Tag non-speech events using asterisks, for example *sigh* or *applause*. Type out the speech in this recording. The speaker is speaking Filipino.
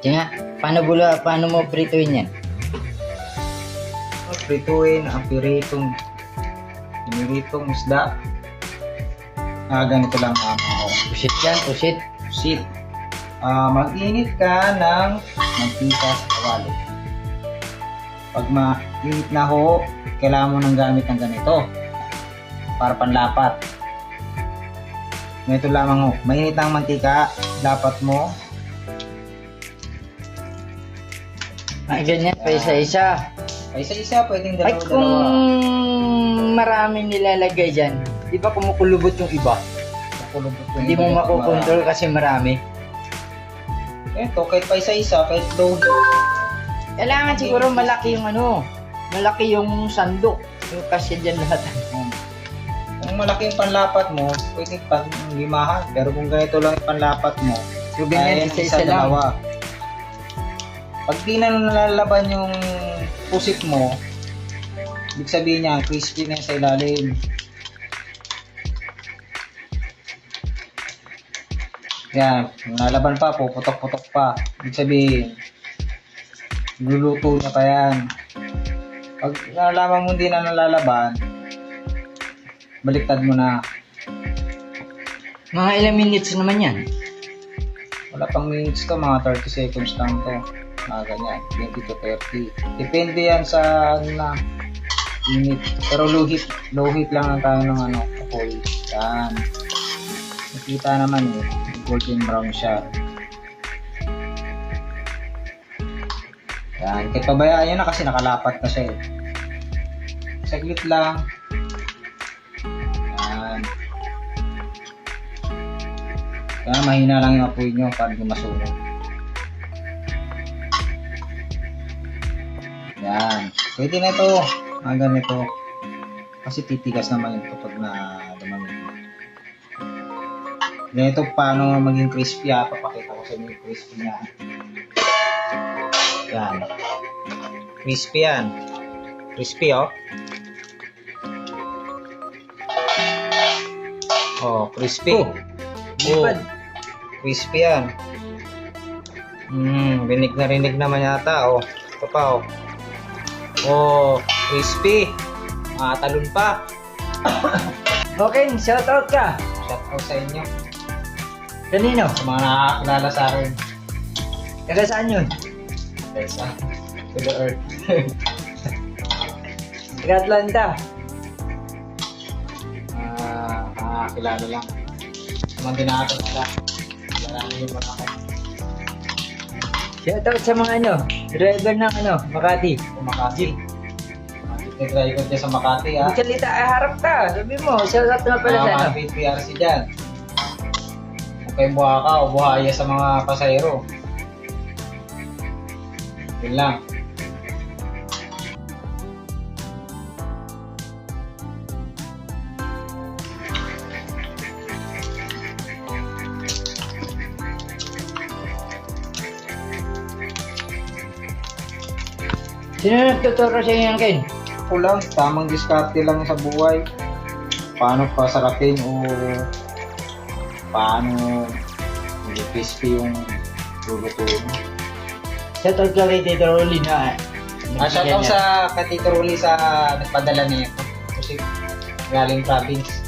Kaya nga, paano bula, paano mo prituin yan? Prituin ang piritong piniritong isda. Ah, ganito lang ang mga Pusit yan, pusit. Sit. Ah, mag-init ka ng mantika sa kawali. Pag mainit na ho, kailangan mo ng gamit ng ganito para panlapat. Ganito lamang ho. Mainit ang mantika, dapat mo Ay, ganyan, pa isa-isa. ay isa-isa, pwedeng Ay, kung dalawa-dalawa. maraming nilalagay dyan, di ba kumukulubot yung iba? Kulubot yung Hindi mo iba. makukontrol kasi marami. Eto, kahit pa isa-isa, kahit low Kailangan siguro malaki yung ano, malaki yung sandok. Yung kasi dyan lahat. Kung malaki yung panlapat mo, pwede pang limahan. Pero kung ganito lang yung panlapat mo, So, ganyan, isa-isa lang. dalawa. Pag di na nalalaban yung pusit mo, ibig sabihin niya, crispy na sa ilalim. Yan, nalaban pa, puputok-putok pa. Ibig sabihin, luluto na pa yan. Pag nalaman mo hindi na nalalaban, baliktad mo na. Mga ilang minutes naman yan. Wala pang minutes to, mga 30 seconds lang to. Mga ganyan, 20 to 30. Depende yan sa ano na, init. Pero low heat, low heat lang ang tayo ng ano, apoy. Yan. Nakita naman eh, golden brown siya. Yan, kahit pabayaan nyo na kasi nakalapat na siya eh. Saglit lang. Yan. Kaya mahina lang yung apoy nyo para di masunog. Yan. Pwede na ito. Mga ganito. Kasi titigas naman ito pag na dumamig. Ganito paano maging crispy ha. Papakita ko sa inyo yung crispy niya. Yan. Crispy yan. Crispy oh. Oh, crispy. Oh, lipad. Crispy yan. Hmm, rinig na rinig naman yata. Oh, ito pa oh. Oh, crispy. Ah, talon pa. *coughs* Okay, shout out ka. Shout out sa inyo. Kanino? Sa mga nakakilala sa akin. Taga saan yun? Yes, ah. To the earth. *laughs* Taga Atlanta. Ah, nakakilala lang. Sa mga dinakakilala. Kilala niyo yung mga ako. Shout out sa mga ano, driver ng ano, Makati. Kumakasi. Nag-driver dyan sa Makati, ah. Magsalita, ay harap ka. Sabi mo, shout out nga pala sa Mga ano. mga PRC dyan. Kung kayo buha ka o buhaya sa mga pasayro. Yun lang. Sino nagtuturo sa inyo Ken? Ako lang, tamang diskarte lang sa buhay. Paano pasarapin o paano hindi crispy yung lulutuin. Shout out ka kay Tito Rolly na. Ah, shout out sa kay Tito Ruli sa nagpadala niya. Kasi galing province.